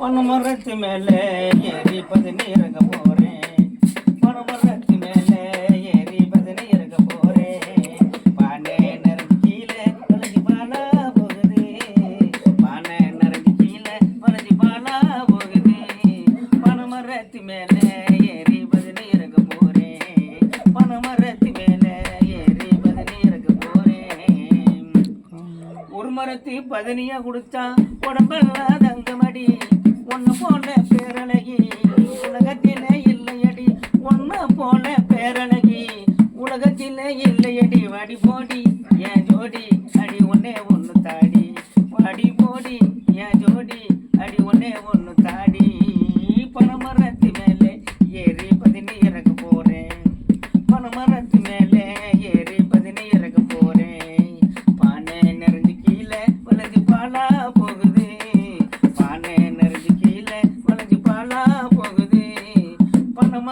பனமரத்து மேலே ஏறி பதினி இறங்க போறேன் பனமரத்து மேலே ஏறி பதினி இறங்க போறேன். பானை நரம்பு கீழே வளைஞ்சு பாலா போகுது. பானை நரம்பு கீழே வளைஞ்சு பாலா போகுது. பனமரத்து மேலே ஏறி பதினி இறங்க போறேன் பனமரத்து மேலே ஏறி பதினி இறங்க போறேன். ஒரு மரத்து பதினியா கொடுத்தா உடம்பெல்லாம் தங்கமடி போன பேரழகி. உலகத்திலே இல்லையடி வடி போடி. என் ஜோடி?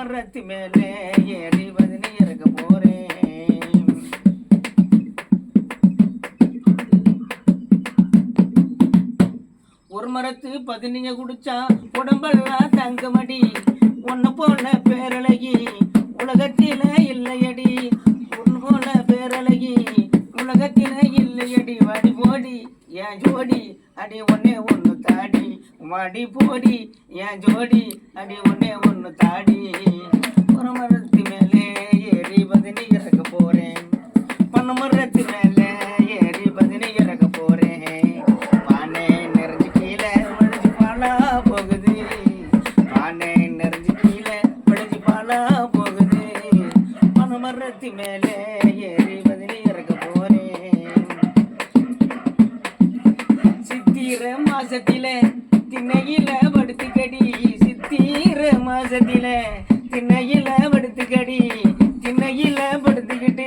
மரத்து மேலே ஏறி பதினி இறக்க போறேன் ஒரு மரத்து பதினிங்க குடிச்சா உடம்பெல்லாம் தங்கமடி. ஒன்ன போல பேரழகி உலகத்தில இல்லையடி. ஒன்னு போல பேரழகி உலகத்தில இல்லையடி. வாடி போடி என் ஜோடி? அடி ஒன்னே ஒன்னு தாடி. மடி போடி என் ஜோடி அடி ஒன்னே ஒன்று தாடி. ஒரு மரத்து மேலே ஏறி பதினி இறக்க போறேன். பண்ண மரத்து மேலே ஏறி பதினி இறக்க போறேன். பானை நிறைஞ்சு கீழே வளைஞ்சு பாலா போகுது. பானை நிறைஞ்சு கீழே வளைஞ்சு பாலா போகுது. பண்ண மரத்து மேலே ஏறி பதினி இறக்க போறேன். சித்திர மாசத்திலே திண்ணையில படுத்துக்கடி சித்திர மாசத்தில திண்ணையில படுத்துக்கடி திண்ணையில படுத்துக்கிட்டு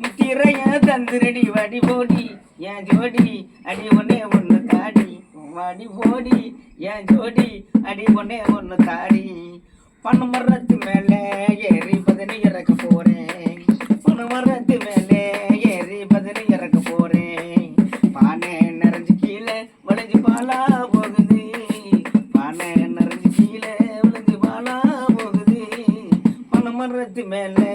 முத்திரைய தந்துரடி வடி போடி என் ஜோடி அடி ஒன்னே ஒன்னு தாடி வடி போடி என் ஜோடி அடி ஒன்னே ஒன்னு தாடி. பண்ண மரத்து மேலே ஏறி பதினி இறக்க போறேன். மேலே